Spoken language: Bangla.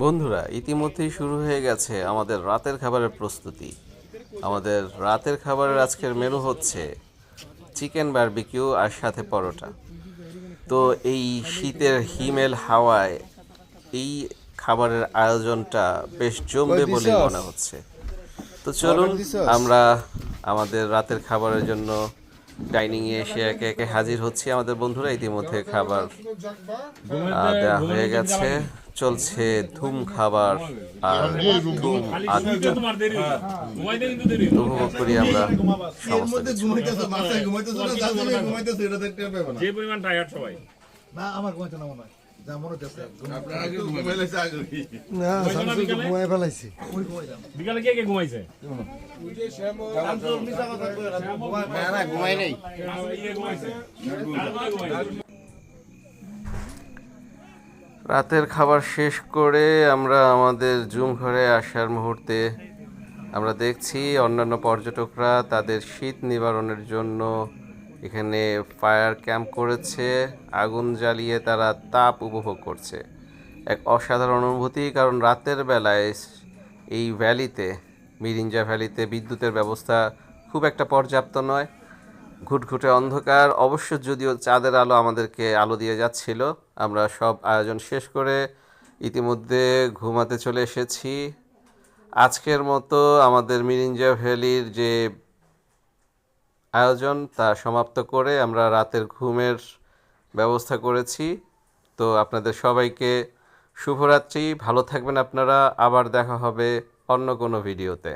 বন্ধুরা ইতিমধ্যেই শুরু হয়ে গেছে আমাদের রাতের খাবারের প্রস্তুতি। আমাদের রাতের খাবারের আজকের মেনু হচ্ছে চিকেন বারবিকিউ আর সাথে পরোটা। তো এই শীতের হিমেল হাওয়ায় এই খাবারের আয়োজনটা বেশ জমবে বলে মনে হচ্ছে। তো চলুন আমরা আমাদের রাতের খাবারের জন্য ডাইনিংয়ে এসে একে একে হাজির হচ্ছে আমাদের বন্ধুরা ইতিমধ্যে খাবার দেওয়া হয়ে গেছে। চলছে ধুম খাবার আর ধুম আড্ডা। উপভোগ করি আমরা সমস্ত যে পরিমাণ টায়ার্ড সবাই। না আমার ঘুমাইতে না। মনে হয় বিকালে? কে কে ঘুমাইছে ঘুমাই নেই? রাতের খাবার শেষ করে আমরা আমাদের জুম ঘরে আসার মুহূর্তে আমরা দেখছি অন্যান্য পর্যটকরা তাদের শীত নিবারণের জন্য এখানে ফায়ার ক্যাম্প করেছে, আগুন জ্বালিয়ে তারা তাপ উপভোগ করছে। এক অসাধারণ অনুভূতি, কারণ রাতের বেলায় এই ভ্যালিতে, মিরিঞ্জা ভ্যালিতে বিদ্যুতের ব্যবস্থা খুব একটা পর্যাপ্ত নয়। ঘুটঘুটে অন্ধকার, অবশ্য যদিও চাঁদের আলো আমাদেরকে আলো দিয়ে যাচ্ছিল। আমরা সব আয়োজন শেষ করে ইতিমধ্যে ঘুমাতে চলে এসেছি। আজকের মতো আমাদের মিরিঞ্জা ভ্যালির যে আয়োজন তা সমাপ্ত করে আমরা রাতের ঘুমের ব্যবস্থা করেছি। তো আপনাদের সবাইকে শুভরাত্রি, ভালো থাকবেন আপনারা, আবার দেখা হবে অন্য কোনো ভিডিওতে।